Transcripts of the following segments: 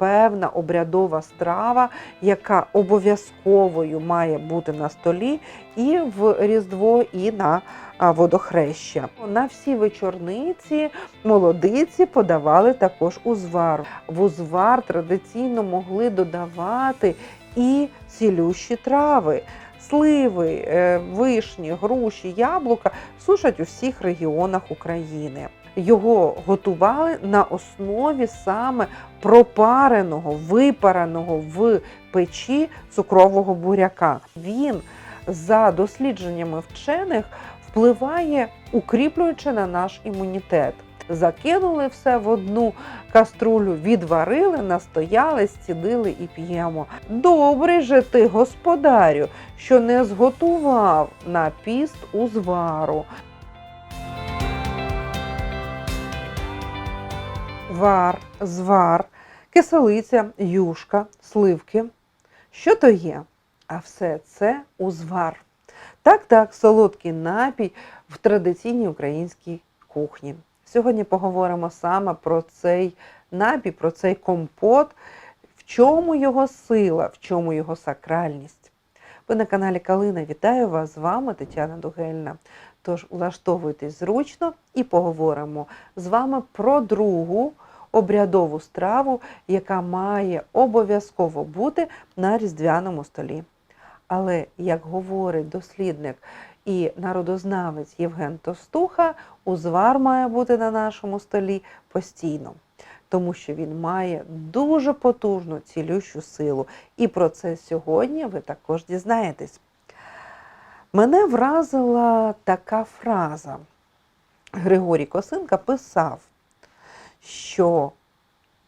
певна обрядова страва, яка обов'язковою має бути на столі і в Різдво, і на водохреща. На всі вечорниці молодиці подавали також узвар. В узвар традиційно могли додавати і цілющі трави. Сливи, е, вишні, груші, яблука сушать у всіх регіонах України. Його готували на основі саме пропареного, випареного в печі цукрового буряка. Він, за дослідженнями вчених, впливає укріплюючи на наш імунітет. Закинули все в одну каструлю, відварили, настояли, зцідили і п'ємо. Добрий же ти, господарю, що не зготував на піст узвару. Вар, звар, киселиця, юшка, сливки. Що то є? А все це узвар. Так, так, солодкий напій в традиційній українській кухні. Сьогодні поговоримо саме про цей напій, про цей компот, в чому його сила, в чому його сакральність. Ви на каналі Калина. Вітаю вас з вами Тетяна Дугельна. Тож влаштовуйтесь зручно і поговоримо з вами про другу обрядову страву, яка має обов'язково бути на різдвяному столі. Але, як говорить дослідник і народознавець Євген Тостуха, узвар має бути на нашому столі постійно, тому що він має дуже потужну цілющу силу. І про це сьогодні ви також дізнаєтесь. Мене вразила така фраза. Григорій Косинка писав, що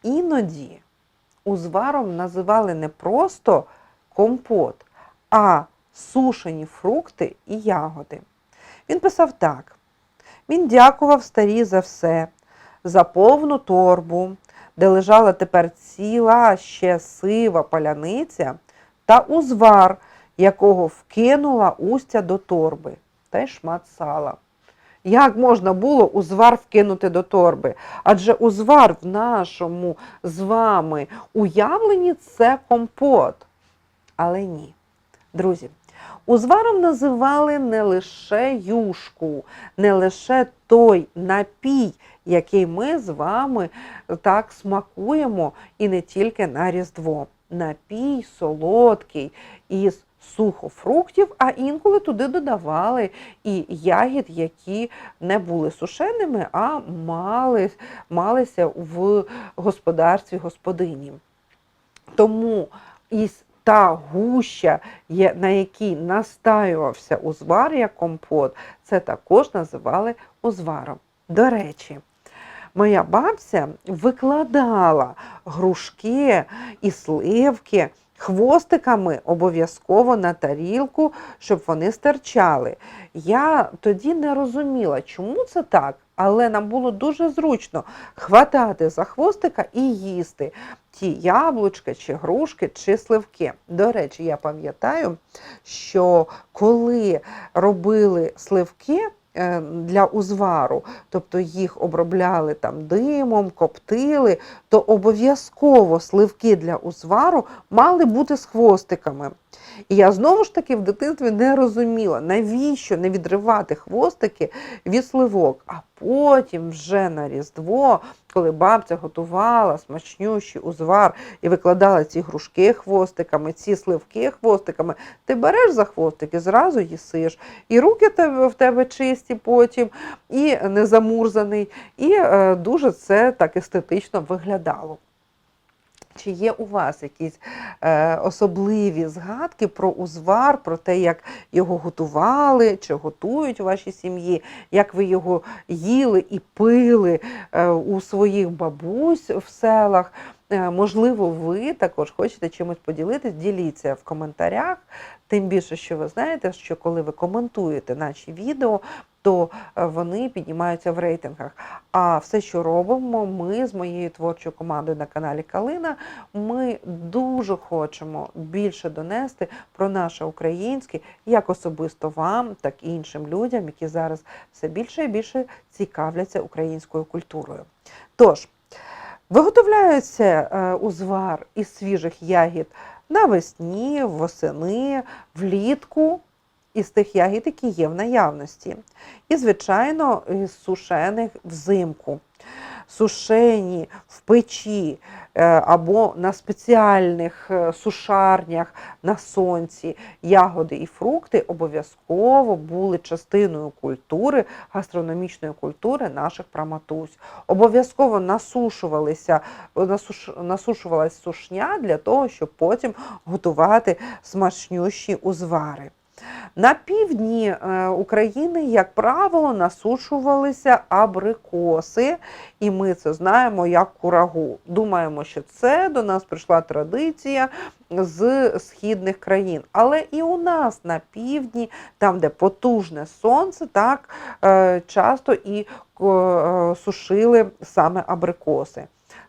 іноді узваром називали не просто компот, а сушені фрукти і ягоди. Він писав так: він дякував старі за все, за повну торбу, де лежала тепер ціла ще сива паляниця, та узвар, якого вкинула устя до торби, та й шмат сала. Як можна було узвар вкинути до торби? Адже узвар в нашому з вами уявленні це компот. Але ні. Друзі, узваром називали не лише юшку, не лише той напій, який ми з вами так смакуємо, і не тільки на Різдво. Напій солодкий із сухофруктів, а інколи туди додавали і ягід, які не були сушеними, а мали, малися в господарстві господині. Тому із та гуща, на якій настаювався узвар як компот, це також називали узваром. До речі, моя бабця викладала грушки і сливки хвостиками обов'язково на тарілку, щоб вони стирчали. Я тоді не розуміла, чому це так, але нам було дуже зручно хватати за хвостика і їсти ті яблучка, чи грушки, чи сливки. До речі, я пам'ятаю, що коли робили сливки, Для узвару, тобто їх обробляли там димом, коптили, то обов'язково сливки для узвару мали бути з хвостиками. І я знову ж таки в дитинстві не розуміла, навіщо не відривати хвостики від сливок. А потім вже на Різдво, коли бабця готувала смачнющий узвар і викладала ці грушки хвостиками, ці сливки хвостиками, ти береш за хвостики, зразу їсиш. І руки в тебе чисті потім, і не замурзаний, і е, дуже це так естетично виглядало. Чи є у вас якісь е, особливі згадки про узвар, про те, як його готували, чи готують у вашій сім'ї, як ви його їли і пили е, у своїх бабусь в селах? Е, можливо, ви також хочете чимось поділитись, діліться в коментарях. Тим більше, що ви знаєте, що коли ви коментуєте наші відео, то е, вони піднімаються в рейтингах. А все, що робимо, ми з моєю творчою командою на каналі Калина, ми дуже хочемо більше донести про наше українське, як особисто вам, так і іншим людям, які зараз все більше і більше цікавляться українською культурою. Тож, Виготовляється е, узвар із свіжих ягід навесні, восени, влітку із тих ягід, які є в наявності. І, звичайно, із сушених взимку. Сушені в печі е, або на спеціальних е, сушарнях на сонці ягоди і фрукти обов'язково були частиною культури, гастрономічної культури наших праматусь. Обов'язково насушувалися, насуш, насушувалась сушня для того, щоб потім готувати смачнющі узвари. На півдні е, України, як правило, насушувалися абрикоси, і ми це знаємо як курагу. Думаємо, що це до нас прийшла традиція з східних країн. Але і у нас на півдні, там, де потужне сонце, так е, часто і е, сушили саме абрикоси.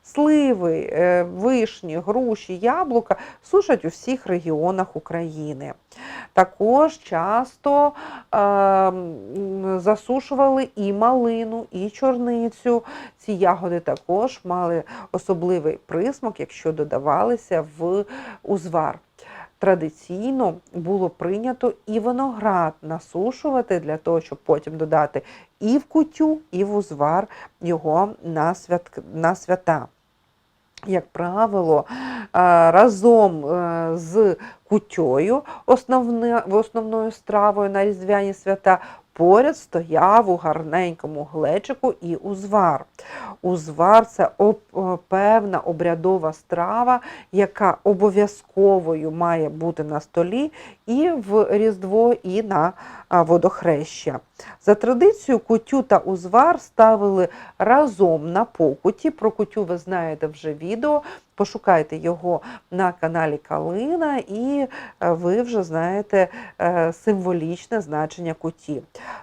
Сливи, е, вишні, груші, яблука сушать у всіх регіонах України. Також часто е, засушували і малину, і чорницю. Ці ягоди також мали особливий присмак, якщо додавалися в узвар. Традиційно було прийнято і виноград насушувати для того, щоб потім додати і в кутю, і в узвар його на, свят... на свята. Як правило, е, разом е, з кутьою, основною стравою на різдвяні свята, поряд стояв у гарненькому глечику і узвар. Узвар це певна обрядова страва, яка обов'язковою має бути на столі і в Різдво, і на водохреща. За традицією, кутю та узвар ставили разом на покуті. Про кутю ви знаєте вже відео. Пошукайте його на каналі Калина, і е, ви вже знаєте е, символічне значення куті.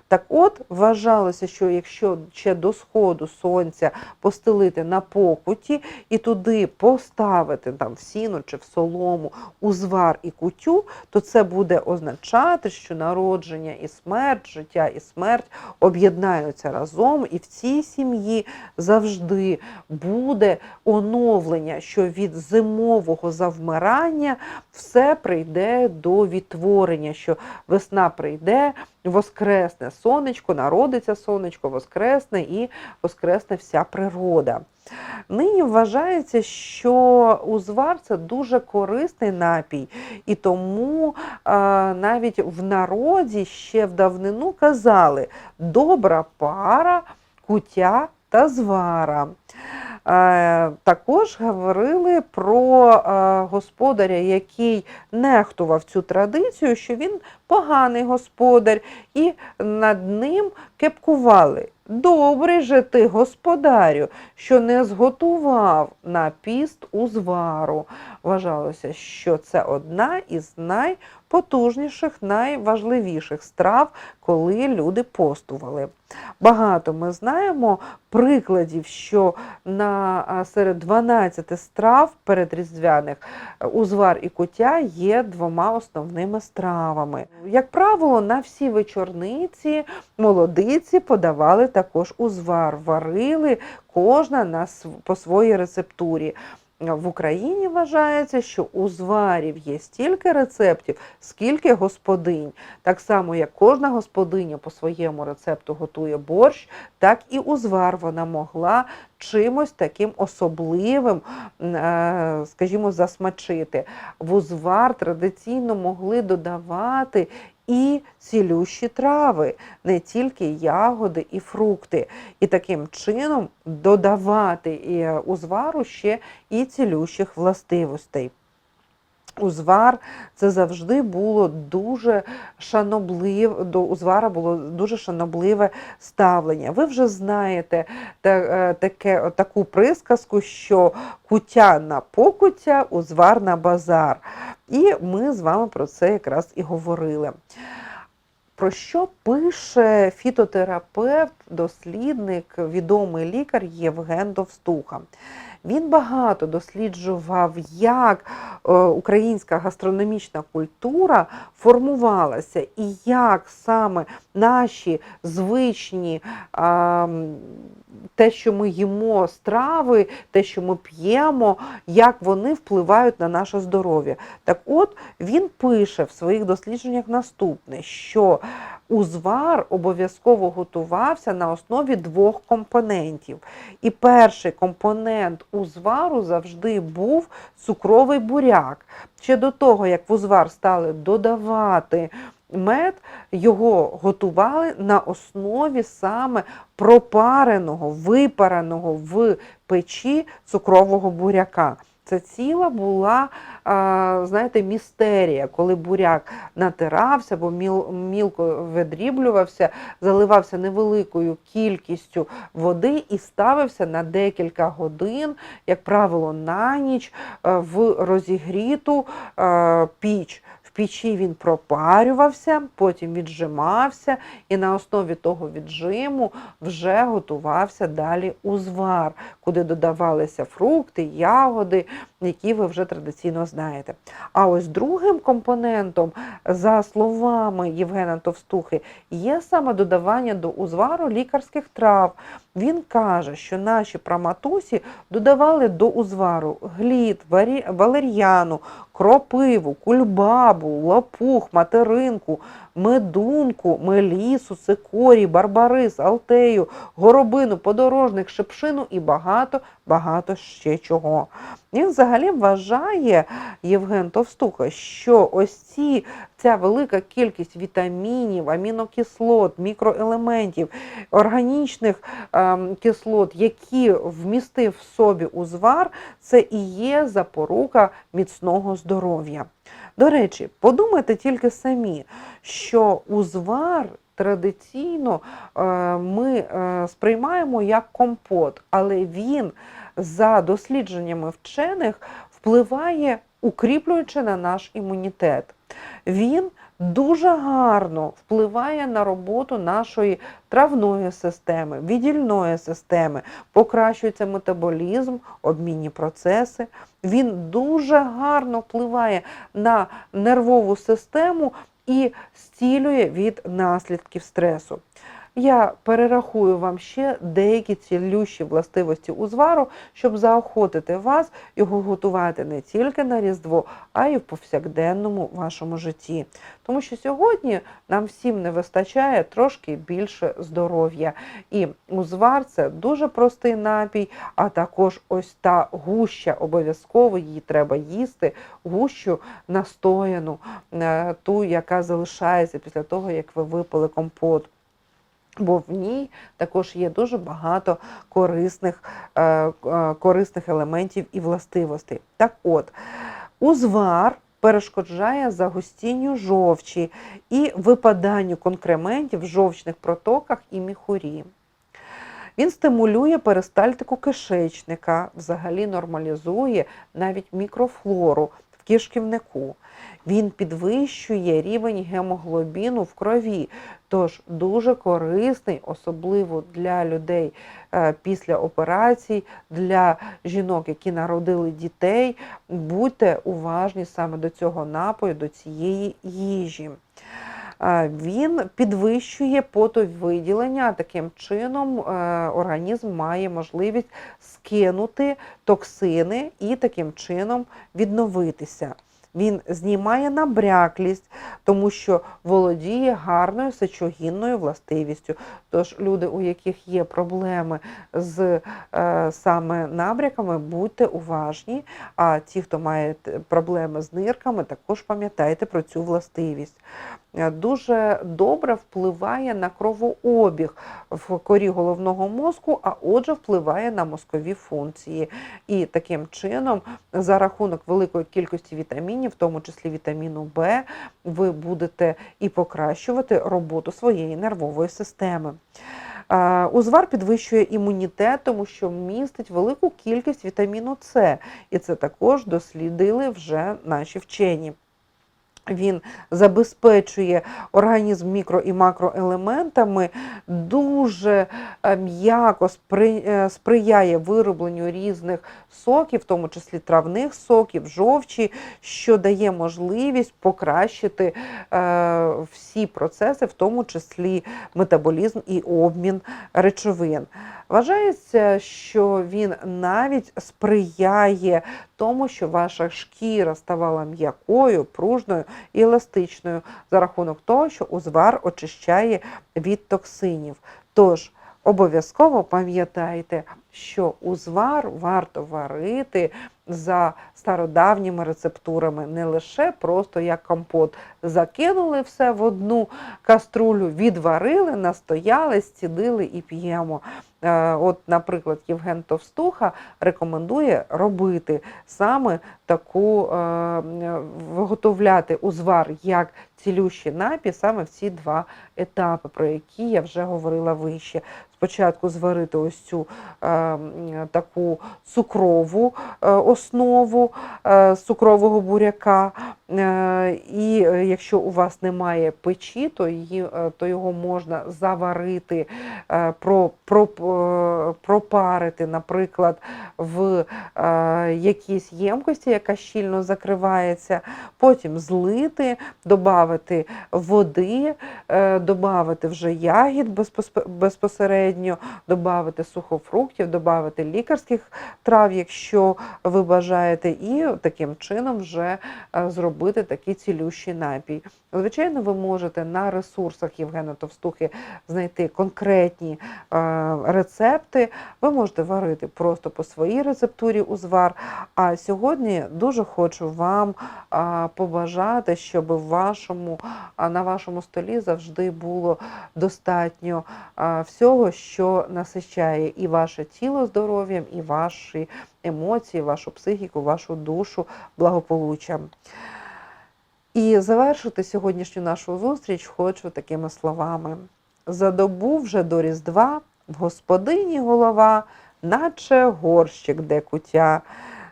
Так от, вважалося, що якщо ще до сходу сонця постелити на покуті і туди поставити там в сіно чи в солому узвар і кутю, то це буде означати, що народження і смерть, життя і смерть об'єднаються разом, і в цій сім'ї завжди буде оновлення, що від зимового завмирання все прийде до відтворення, що весна прийде, воскресне сонечко, народиться сонечко, воскресне і воскресне вся природа. Нині вважається, що узвар це дуже корисний напій, і тому е, навіть в народі ще в давнину казали добра пара, кутя та звара. Е, Також говорили про е, господаря, який нехтував цю традицію, що він поганий господар, і над ним кепкували. Добрий же ти, господарю, що не зготував на піст узвару. Вважалося, що це одна із найпотужніших, найважливіших страв, коли люди постували. Багато ми знаємо прикладів, що на серед 12 страв передріздвяних е, узвар і кутя є двома основними стравами. Як правило, на всі вечорниці молодиці подавали також узвар, варили кожна на по своїй рецептурі. В Україні вважається, що у зварів є стільки рецептів, скільки господинь. Так само, як кожна господиня по своєму рецепту готує борщ, так і узвар вона могла чимось таким особливим, е, скажімо, засмачити. В узвар традиційно могли додавати і цілющі трави, не тільки ягоди і фрукти. І таким чином додавати е, узвару ще і цілющих властивостей. Узвар це завжди було дуже шанобливе, до узвара було дуже шанобливе ставлення. Ви вже знаєте е, таке, таку присказку, що кутя на покуття, узвар на базар. І ми з вами про це якраз і говорили. Про що пише фітотерапевт, дослідник, відомий лікар Євген Довстуха? Він багато досліджував, як е, українська гастрономічна культура формувалася і як саме наші звичні те, що ми їмо страви, те, що ми п'ємо, як вони впливають на наше здоров'я. Так от він пише в своїх дослідженнях наступне, що узвар обов'язково готувався на основі двох компонентів. І перший компонент узвару завжди був цукровий буряк. Ще до того, як в узвар стали додавати мед, його готували на основі саме пропареного, випареного в печі цукрового буряка. Це ціла була, знаєте, містерія, коли буряк натирався, або мілко видріблювався, заливався невеликою кількістю води і ставився на декілька годин, як правило, на ніч е, в розігріту е, піч. В печі він пропарювався, потім віджимався, і на основі того віджиму вже готувався далі узвар, куди додавалися фрукти, ягоди, які ви вже традиційно знаєте. А ось другим компонентом, за словами Євгена Товстухи, є саме додавання до узвару лікарських трав. Він каже, що наші праматусі додавали до узвару глід, валер'яну, кропиву, кульбабу, лопух, материнку, медунку, мелісу, цикорій, барбарис, алтею, горобину, подорожник, шипшину і багато-багато ще чого. Він взагалі вважає, Євген Товстуха, що ось ці, ця велика кількість вітамінів, амінокислот, мікроелементів, органічних ем, кислот, які вмістив в собі узвар, це і є запорука міцного здоров'я. До речі, подумайте тільки самі, що узвар традиційно е, ми е, сприймаємо як компот, але він за дослідженнями вчених впливає укріплюючи на наш імунітет. Він дуже гарно впливає на роботу нашої травної системи, віддільної системи, покращується метаболізм, обмінні процеси. Він дуже гарно впливає на нервову систему і зцілює від наслідків стресу. Я перерахую вам ще деякі цілющі властивості узвару, щоб заохотити вас його готувати не тільки на Різдво, а й в повсякденному вашому житті. Тому що сьогодні нам всім не вистачає трошки більше здоров'я. І узвар це дуже простий напій, а також ось та гуща обов'язково її треба їсти, гущу настояну, е, ту, яка залишається після того, як ви випили компот. Бо в ній також є дуже багато корисних, е, е, корисних елементів і властивостей. Так от, узвар перешкоджає загустінню жовчі і випаданню конкрементів в жовчних протоках і міхурі. Він стимулює перистальтику кишечника, взагалі нормалізує навіть мікрофлору кишківнику. Він підвищує рівень гемоглобіну в крові, тож дуже корисний, особливо для людей е, після операцій, для жінок, які народили дітей. Будьте уважні саме до цього напою, до цієї їжі. Він підвищує потовиділення, таким чином е, організм має можливість скинути токсини і таким чином відновитися. Він знімає набряклість, тому що володіє гарною сечогінною властивістю. Тож люди, у яких є проблеми з е, саме набряками, будьте уважні. А ті, хто має проблеми з нирками, також пам'ятайте про цю властивість. Е, Дуже добре впливає на кровообіг в корі головного мозку, а отже, впливає на мозкові функції. І таким чином, за рахунок великої кількості вітамінів, в тому числі вітаміну Б, ви будете і покращувати роботу своєї нервової системи. Е, Узвар підвищує імунітет, тому що містить велику кількість вітаміну С, і це також дослідили вже наші вчені. Він забезпечує організм мікро і макроелементами, дуже е, м'яко е, сприяє виробленню різних соків, в тому числі травних соків, жовчі, що дає можливість покращити е, всі процеси, в тому числі метаболізм і обмін речовин. Вважається, що він навіть сприяє тому, що ваша шкіра ставала м'якою, пружною і еластичною за рахунок того, що узвар очищає від токсинів. Тож обов'язково пам'ятайте, що узвар варто варити за стародавніми рецептурами, не лише просто як компот. Закинули все в одну каструлю, відварили, настояли, зцідили і п'ємо. Е, От, наприклад, Євген Товстуха рекомендує робити саме таку е, виготовляти узвар як цілющий напій саме в ці два етапи, про які я вже говорила вище. Спочатку зварити ось цю е, таку цукрову е, основу е, цукрового буряка. Е, І е, якщо у вас немає печі, то, її, е, то його можна заварити, е, про, про, е, пропарити, наприклад, в е, якійсь ємкості, яка щільно закривається, потім злити, додати води, е, додати вже ягід безпос- безпосередньо, додати сухофруктів, додати лікарських трав, якщо ви бажаєте, і таким чином вже е, зробити такий цілющий напій. Звичайно, ви можете на ресурсах Євгена Товстухи знайти конкретні е, рецепти. Ви можете варити просто по своїй рецептурі узвар. А сьогодні дуже хочу вам побажати, щоб вашому, на вашому столі завжди було достатньо всього, що насичає і ваше тіло здоров'ям, і ваші емоції, вашу психіку, вашу душу благополуччям. І завершити сьогоднішню нашу зустріч хочу такими словами: за добу вже до Різдва в господині голова, наче горщик де кутя,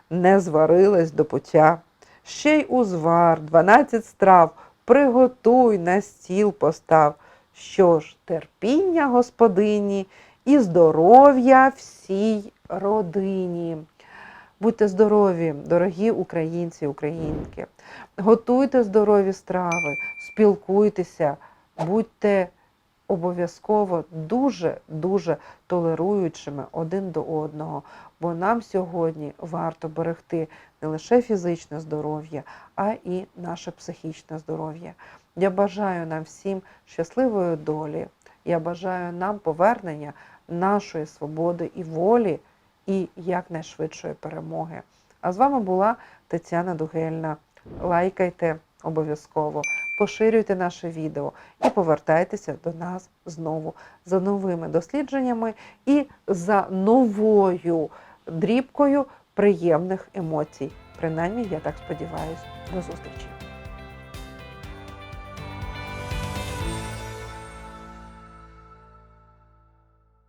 не зварилась до пуття. Ще й узвар, дванадцять страв, приготуй на стіл постав. Що ж, терпіння господині і здоров'я всій родині. Будьте здорові, дорогі українці, українки. Готуйте здорові страви, спілкуйтеся, будьте обов'язково дуже-дуже толеруючими один до одного, бо нам сьогодні варто берегти не лише фізичне здоров'я, а і наше психічне здоров'я. Я бажаю нам всім щасливої долі. Я бажаю нам повернення нашої свободи і волі і якнайшвидшої перемоги. А з вами була Тетяна Дугельна. Лайкайте обов'язково, поширюйте наше відео і повертайтеся до нас знову за новими дослідженнями і за новою дрібкою приємних емоцій. Принаймні, я так сподіваюся. До зустрічі!